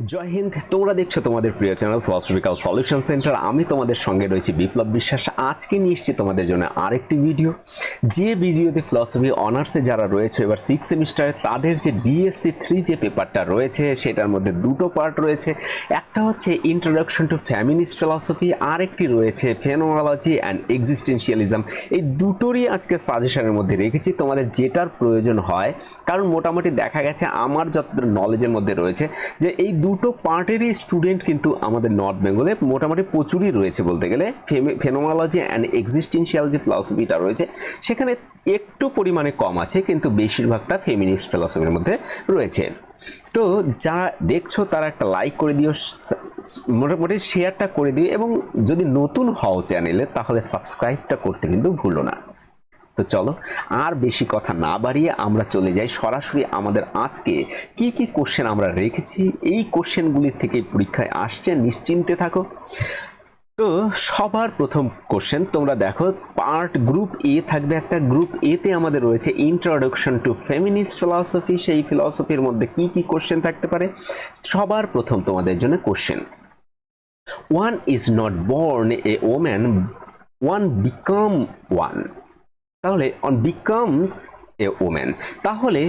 জয় হিন্দ, তোমরা দেখছ তোমাদের প্রিয় চ্যানেল ফিলোসফিক্যাল সলিউশন সেন্টার আমি তোমাদের সঙ্গে রয়েছি বিপ্লব বিশ্বাস। আজকে নিয়ে এসেছি তোমাদের জন্য আরেকটি ভিডিও। যে ভিডিওতে ফিলসফি অনার্সে যারা রয়েছে, এবার সিক্স সেমিস্টারে তাদের যে ডিএসসি থ্রি যে পেপারটা রয়েছে, সেটার মধ্যে দুটো পার্ট রয়েছে। একটা হচ্ছে ইন্ট্রোডাকশন টু ফ্যামিনিস্ট ফিলসফি আরেকটি রয়েছে ফেনোমোলজি অ্যান্ড এক্সিস্টেন্সিয়ালিজম এই দুটোরই আজকে সাজেশনের মধ্যে রেখেছি। তোমাদের যেটার প্রয়োজন হয়, কারণ মোটামুটি দেখা গেছে আমার যত নলেজের মধ্যে রয়েছে, যে এই দুটো পার্টেরই স্টুডেন্ট কিন্তু আমাদের নর্থ বেঙ্গলে মোটামুটি প্রচুরই রয়েছে বলতে গেলে। ফেনোমোলজি অ্যান্ড এক্সিস্টেন্সিয়াল যে ফিলসফিটা রয়েছে। সেখানে একটু পরিমাণে কম আছে, কিন্তু বেশিরভাগটা ফেমিনিস্ট ফিলসফির মধ্যে রয়েছে। তো যারা দেখছ, তারা একটা লাইক করে দিও মোটামুটি শেয়ারটা করে দিও এবং যদি নতুন হও চ্যানেলে তাহলে সাবস্ক্রাইবটা করতে কিন্তু ভুলো না। তো চলো, আর বেশি কথা না বাড়িয়ে আমরা চলে যাই সরাসরি আমাদের আজকে। কি কি কোশ্চেন আমরা রেখেছি? এই কোশ্চেনগুলির থেকে পরীক্ষায় আসছে, নিশ্চিন্তে থাকো। তো সবার প্রথম কোশ্চেন তোমরা দেখো পার্ট গ্রুপ এ থাকবে একটা। গ্রুপ এতে আমাদের রয়েছে ইন্ট্রোডাকশন টু ফেমিনিস্ট ফিলসফি সেই ফিলসফির মধ্যে কি কি কোশ্চেন থাকতে পারে? সবার প্রথম তোমাদের জন্য question one is not born a woman one become one তাহলে অন বিকামস এ ওম্যান তাহলে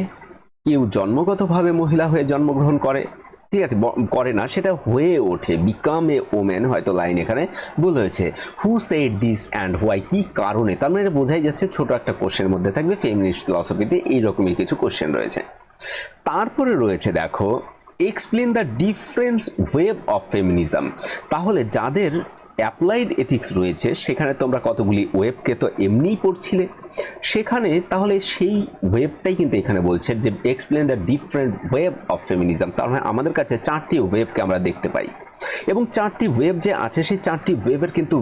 কেউ জন্মগতভাবে মহিলা হয়ে জন্মগ্রহণ করে, ঠিক আছে করে না, সেটা হয়ে ওঠে বিকাম এ ওমেন হয়তো লাইন এখানে ভুল হয়েছে। Who said this and why কী কারণে? তার মানে এটা বোঝাই যাচ্ছে ছোট একটা কোশ্চেনের মধ্যে থাকবে ফেমিনিস্ট ফিলসফিতে এইরকমই কিছু কোশ্চেন রয়েছে। তারপরে রয়েছে, দেখো explain the difference wave of feminism তাহলে যাদের অ্যাপ্লাইড এথিক্স রয়েছে, সেখানে তোমরা কতগুলি ওয়েবকে তো এমনিই পড়ছিলে। সেখানে তাহলে সেই ওয়েবটাই কিন্তু এখানে বলছে যে explain the different wave of feminism তার মানে আমাদের কাছে চারটি ওয়েবকে আমরা দেখতে পাই। এবং চারটি ওয়েব যে আছে, সেই চারটি ওয়েবের কিন্তু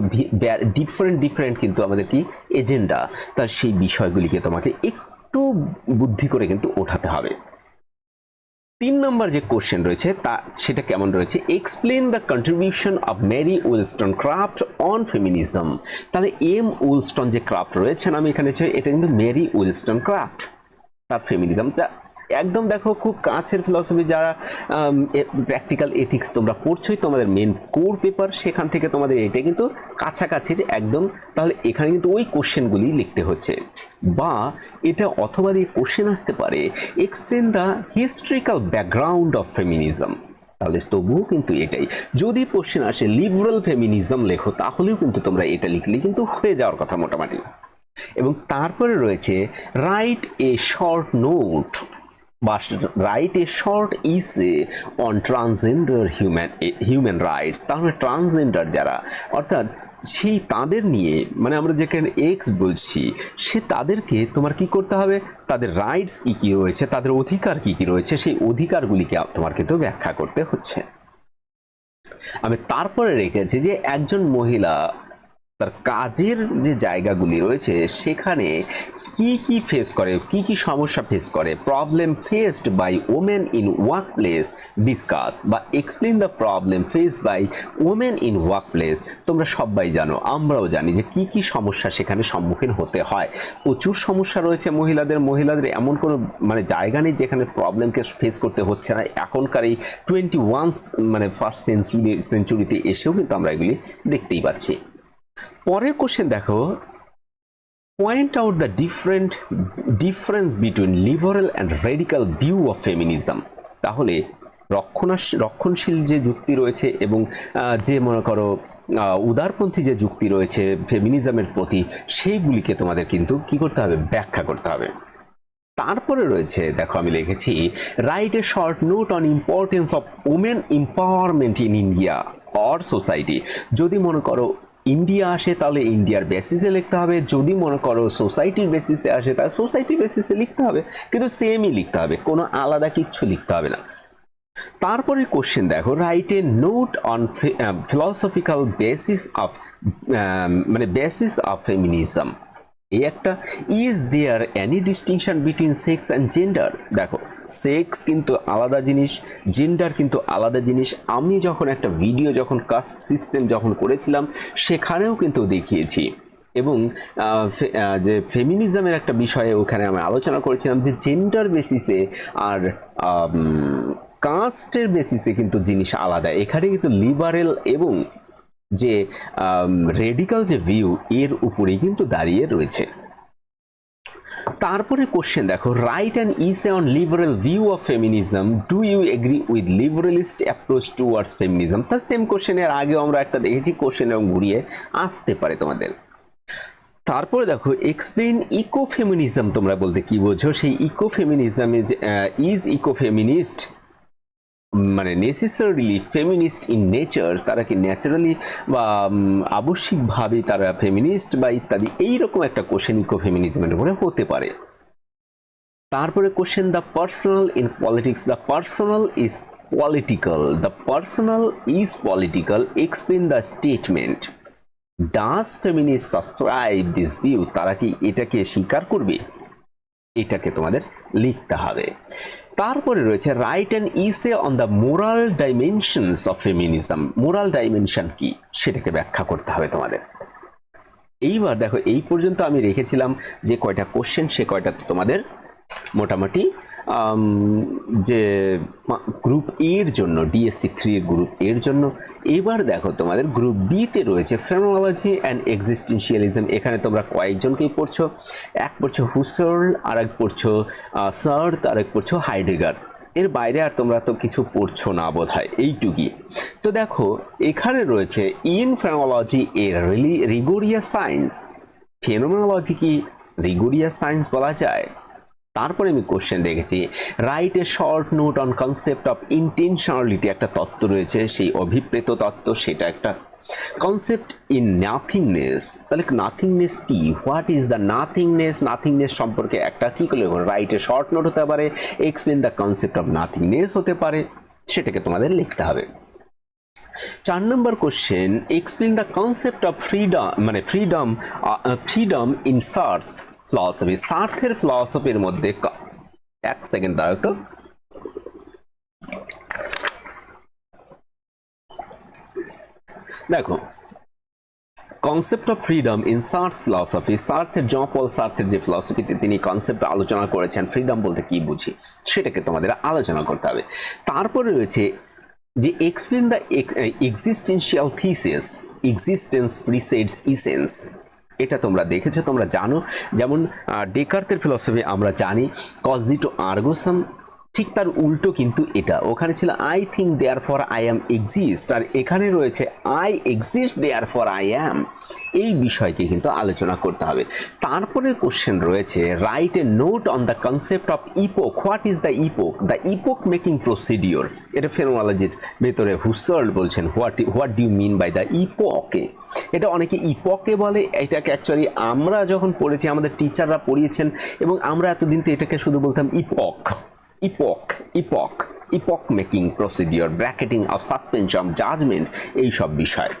ডিফারেন্ট ডিফারেন্ট কিন্তু আমাদের কি? এজেন্ডা তার সেই বিষয়গুলিকে তোমাকে একটু বুদ্ধি করে কিন্তু ওঠাতে হবে। তিন নম্বর যে কোশ্চেন রয়েছে, তা সেটা কেমন রয়েছে? Explain the contribution of Mary Wollstonecraft on feminism তাহলে এম উইলস্টন যে ক্রাফট রয়েছেন, আমি এখানে এটা কিন্তু ম্যারি উইলস্টন ক্রাফট তার ফেমিনিজম যা একদম দেখো খুব কাছের ফিলসফি যারা প্র্যাকটিক্যাল এথিক্স তোমরা পড়ছোই, তোমাদের মেন কোর পেপার সেখান থেকে তোমাদের এটা কিন্তু কাছাকাছির একদম, তাহলে এখানে কিন্তু ওই কোশ্চেনগুলি লিখতে হচ্ছে। বা এটা অথবা দিয়ে কোশ্চেন আসতে পারে explain the historical background of feminism তাহলে তবুও কিন্তু এটাই। যদি কোশ্চেন আসে লিবারাল ফেমিনিজম লেখো, তাহলেও কিন্তু তোমরা এটা লিখলে কিন্তু হয়ে যাওয়ার কথা মোটামুটি। এবং তারপরে রয়েছে রাইট এ শর্ট নোট বা রাইট এ শর্ট ইসে on transgender human human rights তাহলে ট্রান্সজেন্ডার যারা, অর্থাৎ সেই তাদের নিয়ে মানে আমরা যেখানে এক্স বলছি, সে তাদেরকে তোমার কি করতে হবে? তাদের রাইটস কি কি রয়েছে? তাদের অধিকার কি কি রয়েছে? সেই অধিকারগুলিকে তোমার কিন্তু ব্যাখ্যা করতে হচ্ছে। আমি তারপরে রেখেছি যে একজন মহিলা তার কাজের যে জায়গাগুলি রয়েছে, সেখানে কি কি ফেস করে, কি কি সমস্যা ফেস করে problem faced by women in work place discuss বা explain the problem face by women in work place তোমরা সবাই জানো, আমরাও জানি যে কি কি সমস্যা সেখানে সম্মুখীন হতে হয়। প্রচুর সমস্যা রয়েছে মহিলাদের মহিলাদের এমন কোনো মানে জায়গা নেই যেখানে প্রবলেমকে ফেস করতে হচ্ছে না। এখনকার এই টোয়েন্টি ওয়ান মানে ফার্স্ট সেঞ্চুরি সেঞ্চুরিতে এসেও কিন্তু আমরা এগুলি দেখতেই পাচ্ছি। পরের কোশ্চেন দেখো point out the different difference between liberal and radical view of feminism তাহলে রক্ষণাস রক্ষণশীল যে যুক্তি রয়েছে এবং যে মনে করো উদারপন্থী যে যুক্তি রয়েছে ফেমিনিজমের প্রতি, সেইগুলিকে তোমাদের কিন্তু কি করতে হবে? ব্যাখ্যা করতে হবে। তারপরে রয়েছে, দেখো আমি লিখেছি write a short note on importance of women empowerment in India or society যদি মনে করো ইন্ডিয়া আসে, তাহলে ইন্ডিয়ার বেসিসে লিখতে হবে। যদি মনে করো সোসাইটির বেসিসে আসে, তাহলে সোসাইটির বেসিসে লিখতে হবে। কিন্তু সেমই লিখতে হবে, কোনো আলাদা কিচ্ছু লিখতে হবে না। তারপরে কোশ্চেন দেখো write a note on philosophical basis of মানে বেসিস অফ ফেমিনিজম এই একটা is there any distinction between sex and gender দেখো সেক্স কিন্তু আলাদা জিনিস জেন্ডার কিন্তু আলাদা জিনিস। আমি যখন একটা ভিডিও যখন কাস্ট সিস্টেম যখন করেছিলাম, সেখানেও কিন্তু দেখিয়েছি। এবং যে ফেমিনিজমের একটা বিষয়ে ওখানে আমি আলোচনা করেছিলাম যে জেন্ডার বেসিসে আর কাস্টের বেসিসে কিন্তু জিনিস আলাদা। এখানে কিন্তু লিবারেল এবং যে রেডিকাল যে ভিউ এর উপরেই কিন্তু দাঁড়িয়ে রয়েছে। তারপরে কোশ্চেন দেখো রাইট অ্যান্ড ইসে on liberal view of feminism do you agree with liberalist approach towards feminism তার সেম কোশ্চেনের আগেও আমরা একটা দেখেছি কোশ্চেন এবং ঘুরিয়ে আসতে পারে তোমাদের। তারপরে দেখো এক্সপ্লেন ইকো ফেমিনিজম তোমরা বলতে কি বোঝো? সেই eco feminism is is eco feminist মানে নেসেসারিলি ফেমিনিস্ট ইন নেচার তারা কি ন্যাচারালি বা আবশ্যিকভাবে তারা ফেমিনিস্ট বা ইত্যাদি এইরকম একটা কোশ্চেন ইকো ফেমিনিজমের উপরে হতে পারে। তারপরে question the personal in politics the personal is political the personal is political explain the statement does feminist subscribe this view তারা কি এটাকে স্বীকার করবে? এটাকে তোমাদের লিখতে হবে। তারপরে রয়েছে রাইট অ্যান্ড ইসে on the moral dimensions of feminism moral dimension কি? সেটাকে ব্যাখ্যা করতে হবে তোমাদের। এইবার দেখো, এই পর্যন্ত আমি রেখেছিলাম যে কয়টা কোশ্চেন সে কয়টা তোমাদের মোটামুটি যে গ্রুপ এর জন্য ডিএসসি থ্রি গ্রুপ এর জন্য, এবার দেখো তোমাদের গ্রুপ বিতে রয়েছে ফেনোলজি অ্যান্ড এক্সিস্টেন্সিয়ালিজম এখানে তোমরা কয়েকজনকেই পড়ছো, এক পড়ছো হুসার্ল আর এক পড়ছো সার্থ আর এক পড়ছো হাইডেগার এর বাইরে আর তোমরা তো কিছু পড়ছো না বোধ হয় এইটুকুই। তো দেখো, এখানে রয়েছে in phenomenology a rigorous science phenomenology কি রিগোরিয়া সায়েন্স বলা যায়? তারপরে আমি কোশ্চেন দেখেছি write a short note on concept of intentionality একটা তত্ত্ব রয়েছে, সেই অভিপ্রেত তত্ত্ব সেটা একটা। কনসেপ্ট ইন নাথিংনেস তাহলে নাথিংনেস কি? What is the nothingness nothingness সম্পর্কে একটা কি করলে রাইট এ শর্ট নোট হতে পারে explain the concept of nothingness হতে পারে, সেটাকে তোমাদের লিখতে হবে। চার নম্বর question explain the concept of freedom মানে freedom freedom in Sartre philosophy সার্থের ফিলসফির মধ্যে এক সেকেন্ড দাও একটু। দেখো concept of freedom in Sartre philosophy সার্থের John Paul সার্থের যে ফিলসফিতে তিনি কনসেপ্ট আলোচনা করেছেন ফ্রিডম বলতে কি বুঝি, সেটাকে তোমাদের আলোচনা করতে হবে। তারপরে রয়েছে যে explain the existential thesis existence precedes essence এটা তোমরা দেখেছ তোমরা জানো। যেমন ডেকার্তের ফিলসফি আমরা জানি কজিটো আর্গোসাম ঠিক তার উল্টো কিন্তু এটা। ওখানে ছিল I think therefore I am exist আর এখানে রয়েছে I exist therefore I am এই বিষয়কে কিন্তু আলোচনা করতে হবে। তারপরের কোশ্চেন রয়েছে write a note on the concept of epoche what is the epoche the epoche making procedure এটা ফেনোলজির ভেতরে হুসার্ল বলছেন what what do mean by the ইপোকে এটা অনেকে ইপকে বলে, এটাকে অ্যাকচুয়ালি আমরা যখন পড়েছি, আমাদের টিচাররা পড়িয়েছেন, এবং আমরা এতদিন তো এটাকে শুধু বলতাম epoche epoche epoche epoche making procedure bracketing of suspension judgement এইসব বিষয়।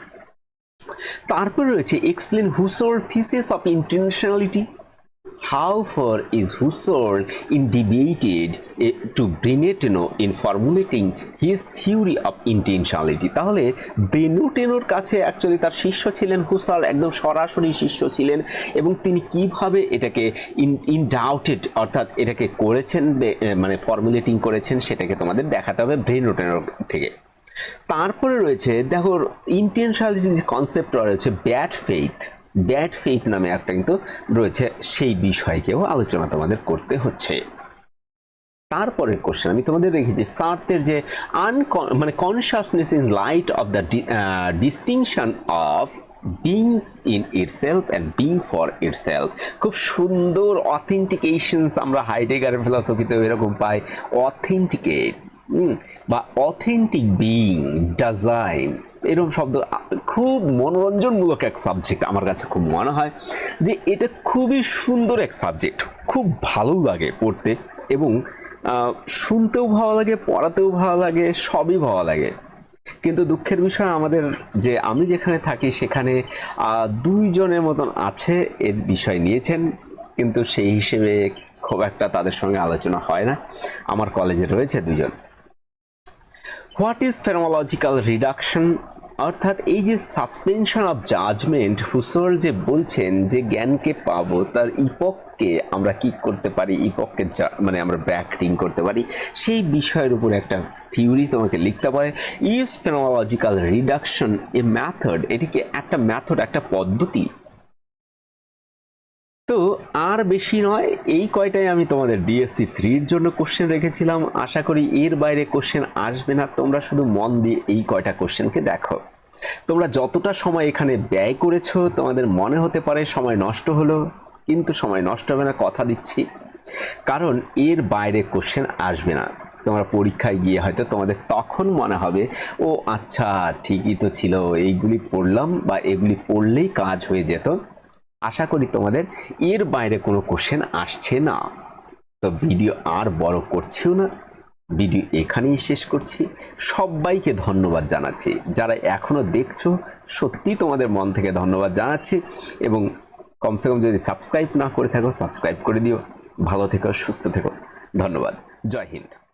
তারপর রয়েছে explain Husserl thesis of internationality for is Husserl in debated to Brentano in formulating his theory of intentionality. তাহলে বেনুটেনোর কাছে অ্যাকচুয়ালি তার শিষ্য ছিলেন হুসার একদম সরাসরি শিষ্য ছিলেন এবং তিনি কীভাবে এটাকে ইন, ইনডাউটেড অর্থাৎ এটাকে করেছেন মানে ফর্মুলেটিং করেছেন সেটাকে তোমাদের দেখাতে হবে ব্রেনুটেনোর থেকে। তারপরে রয়েছে, দেখো ইন্টেনশনালিটি যে কনসেপ্ট রয়েছে, ব্যাড ফেইথ। ব্যাড ফেইথ নামে একটা কিন্তু রয়েছে, সেই বিষয়কেও আলোচনা তোমাদের করতে হচ্ছে। তারপরের কোশ্চেন আমি তোমাদের রেখেছি সার্থের যে আনকন মানে consciousness in light of the distinction of being in itself and being for itself খুব সুন্দর অথেন্টিকেশনস আমরা হাইডেগারের ফিলসফিতেও এরকম পাই। অথেন্টিকেট বা অথেন্টিক বিং ডিজাইন এরকম শব্দ খুব মনোরঞ্জনমূলক এক সাবজেক্ট আমার কাছে খুব মনে হয় যে এটা খুবই সুন্দর এক সাবজেক্ট খুব ভালো লাগে পড়তে এবং শুনতেও ভালো লাগে, পড়াতেও ভালো লাগে, সবই ভালো লাগে। কিন্তু দুঃখের বিষয় আমাদের যে আমি যেখানে থাকি সেখানে দুইজনের মতন আছে এর বিষয় নিয়েছেন, কিন্তু সেই হিসেবে খুব একটা তাদের সঙ্গে আলোচনা হয় না। আমার কলেজে রয়েছে দুজন হোয়াট ইজ ফেনোলজিক্যাল রিডাকশন অর্থাৎ এই যে সাসপেনশন অফ জাজমেন্ট হুসর যে বলছেন যে জ্ঞানকে পাবো, তার ইপককে আমরা কি করতে পারি? ইপককে মানে আমরা ব্যাকটিং করতে পারি। সেই বিষয়ের উপর একটা থিওরি তোমাকে লিখতে পারে is phenomenological reduction a method এটিকে একটা ম্যাথড একটা পদ্ধতি? আর বেশি নয়, এই কয়টাই আমি তোমাদের ডিএসসি থ্রির জন্য কোশ্চেন রেখেছিলাম। আশা করি এর বাইরে কোশ্চেন আসবে না। তোমরা শুধু মন দিয়ে এই কয়টা কোশ্চেনকে দেখো। তোমরা যতটা সময় এখানে ব্যয় করেছ, তোমাদের মনে হতে পারে সময় নষ্ট হলো, কিন্তু সময় নষ্ট হবে না, কথা দিচ্ছি। কারণ এর বাইরে কোশ্চেন আসবে না। তোমরা পরীক্ষায় গিয়ে হয়তো তোমাদের তখন মনে হবে, ও আচ্ছা ঠিকই তো ছিল, এইগুলি পড়লাম বা এগুলি পড়লেই কাজ হয়ে যেত। আশা করি তোমাদের এর বাইরে কোনো কোশ্চেন আসছে না। তো ভিডিও আর বড় করছিও না। ভিডিও এখানেই শেষ করছি। সবাইকে ধন্যবাদ জানাচ্ছি। যারা এখনও দেখছ সত্যি তোমাদের মন থেকে ধন্যবাদ জানাচ্ছি এবং কমসে কম যদি সাবস্ক্রাইব না করে থাকো সাবস্ক্রাইব করে দিও। ভালো থেকো, সুস্থ থেকো। ধন্যবাদ। জয় হিন্দ।